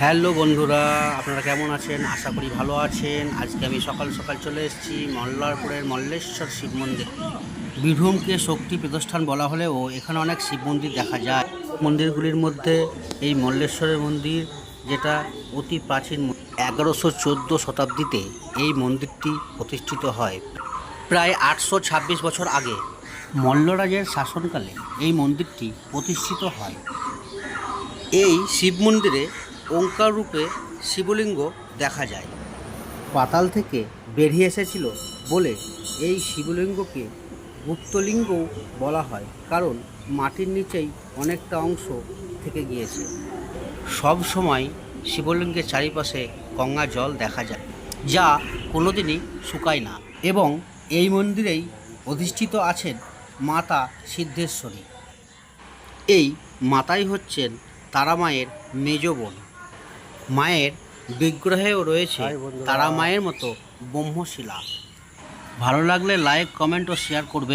Hello বন্ধুরা, আপনারা কেমন আছেন? আশা করি ভালো আছেন। আজকে আমি সকাল সকাল চলে এসেছি মল্লারপুরের মল্লেশ্বর শিব মন্দির। বীরভূমকে শক্তি প্রতিষ্ঠান বলা হলেও এখানে অনেক শিব মন্দির দেখা যায়। মন্দিরগুলির মধ্যে এই মল্লেশ্বরের মন্দির, যেটা অতি প্রাচীন এগারোশো চোদ্দ শতাব্দীতে এই মন্দিরটি প্রতিষ্ঠিত হয়। প্রায় আটশো ছাব্বিশ বছর আগে মল্লরাজের শাসনকালে এই মন্দিরটি প্রতিষ্ঠিত হয়। এই শিব মন্দিরে ওঙ্কার রূপে শিবলিঙ্গ দেখা যায়। পাতাল থেকে বেরিয়ে এসেছিল বলে এই শিবলিঙ্গকে গুপ্তলিঙ্গও বলা হয়, কারণ মাটির নিচেই অনেকটা অংশ থেকে গিয়েছে। সব সময় শিবলিঙ্গের চারিপাশে গঙ্গা জল দেখা যায়, যা কোনোদিনই শুকায় না এবং এই মন্দিরেই অধিষ্ঠিত আছেন মাতা সিদ্ধেশ্বরী। এই মাতাই হচ্ছেন তারা মায়ের মেজ বোন। মায়ের বিগ্রহেও রয়েছে তারা মায়ের মতো ব্রহ্মশিলা। ভালো লাগলে লাইক কমেন্ট ও শেয়ার করবেন।